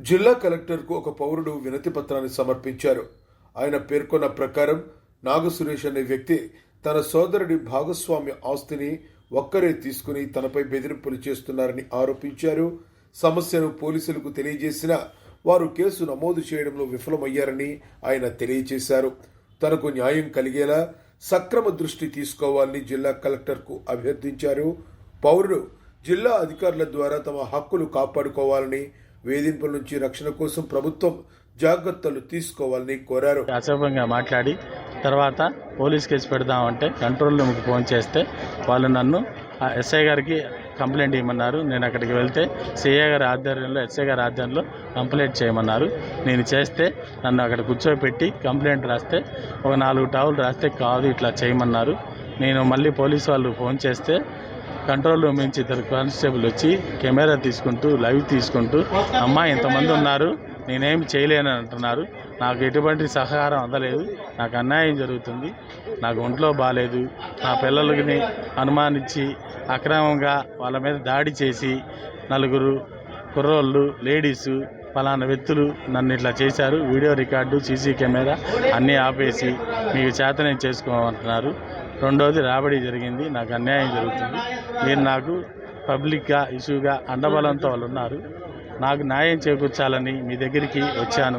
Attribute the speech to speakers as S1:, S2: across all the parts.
S1: జిల్లా కలెక్టర్కు ఒక పౌరుడు వినతి పత్రాన్ని సమర్పించారు. ఆయన పేర్కొన్న ప్రకారం నాగసురేష్ అనే వ్యక్తి తన సోదరుడి భాగస్వామ్య ఆస్తిని ఒక్కరే తీసుకుని తనపై బెదిరింపులు చేస్తున్నారని ఆరోపించారు. సమస్యను పోలీసులకు తెలియజేసిన వారు కేసు నమోదు చేయడంలో విఫలమయ్యారని ఆయన తెలియజేశారు. తనకు న్యాయం కలిగేలా సక్రమ దృష్టి తీసుకోవాలని జిల్లా కలెక్టర్కు అభ్యర్థించారు. పౌరుడు జిల్లా అధికారుల ద్వారా తమ హక్కులు కాపాడుకోవాలని వేధింపుల నుంచి రక్షణ కోసం ప్రభుత్వం జాగ్రత్తలు తీసుకోవాలని కోరారు.
S2: అసభ్యంగా మాట్లాడి తర్వాత పోలీస్ కేసు పెడదామంటే కంట్రోల్ రూమ్కి ఫోన్ చేస్తే వాళ్ళు నన్ను ఆ ఎస్ఐ గారికి కంప్లైంట్ ఇవ్వమన్నారు. నేను అక్కడికి వెళ్తే సిఐ గారి ఆధ్వర్యంలో ఎస్ఐ గారి ఆధ్వర్యంలో కంప్లైంట్ చేయమన్నారు. నేను చేస్తే నన్ను అక్కడ కూర్చోబెట్టి కంప్లైంట్ రాస్తే ఒక నాలుగు టావులు రాస్తే కాదు ఇట్లా చేయమన్నారు. నేను మళ్ళీ పోలీస్ వాళ్ళు ఫోన్ చేస్తే కంట్రోల్ రూమ్ నుంచి ఇద్దరు కానిస్టేబుల్ వచ్చి కెమెరా తీసుకుంటూ లైవ్ తీసుకుంటూ అమ్మ ఇంతమంది ఉన్నారు నేనేం చేయలేను అంటున్నారు. నాకు ఎటువంటి సహకారం అందలేదు. నాకు అన్యాయం జరుగుతుంది. నాకు ఒంట్లో బాగాలేదు నా పిల్లలకి అనుమానించి అక్రమంగా వాళ్ళ మీద దాడి చేసి నలుగురు కుర్రోళ్ళు లేడీసు ఫలానా వ్యక్తులు నన్ను ఇట్లా చేశారు. వీడియో రికార్డు సీసీ కెమెరా అన్నీ ఆపేసి మీకు చేతనే చేసుకోమంటున్నారు. రెండోది రాబడి జరిగింది. నాకు అన్యాయం జరుగుతుంది. మీరు నాకు పబ్లిక్గా ఇష్యూగా అండబలంతో వాళ్ళు ఉన్నారు. నాకు న్యాయం చేకూర్చాలని మీ దగ్గరికి వచ్చాను.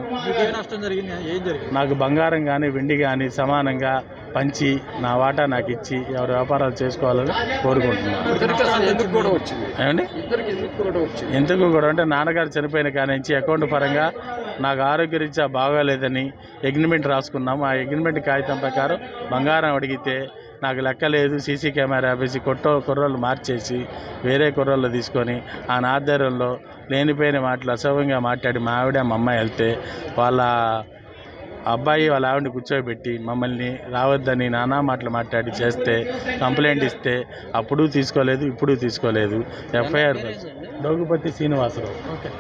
S2: నాకు బంగారం కానీ వెండి కానీ సమానంగా పంచి నా వాటా నాకు ఇచ్చి ఎవరి వ్యాపారాలు చేసుకోవాలని కోరుకుంటున్నాను.
S3: ఎందుకు కూడా
S2: ఏమండి?
S3: ఎందుకు
S2: అంటే నాన్నగారు చనిపోయిన కాడి నుంచి అకౌంట్ పరంగా నాకు ఆరోగ్యరీత్యా బాగాలేదని అగ్రిమెంట్ రాసుకున్నాము. ఆ అగ్రిమెంట్ కాగితం ప్రకారం బంగారం అడిగితే నాకు లెక్క లేదు. సీసీ కెమెరా ఆపేసి కొట్టో కుర్రోళ్ళు మార్చేసి వేరే కుర్రోళ్ళు తీసుకొని ఆ ఆధ్వర్యంలో లేనిపోయిన మాటలు అసభ్యంగా మాట్లాడి మా ఆవిడ మా అమ్మాయి వెళ్తే వాళ్ళ అబ్బాయి వాళ్ళ ఆవిడని కూర్చోబెట్టి మమ్మల్ని రావద్దని నానా మాటలు మాట్లాడి చేస్తే కంప్లైంట్ ఇస్తే అప్పుడు తీసుకోలేదు ఇప్పుడు తీసుకోలేదు. ఎఫ్ఐఆర్ డోగుపతి శ్రీనివాసరావు.
S3: ఓకే.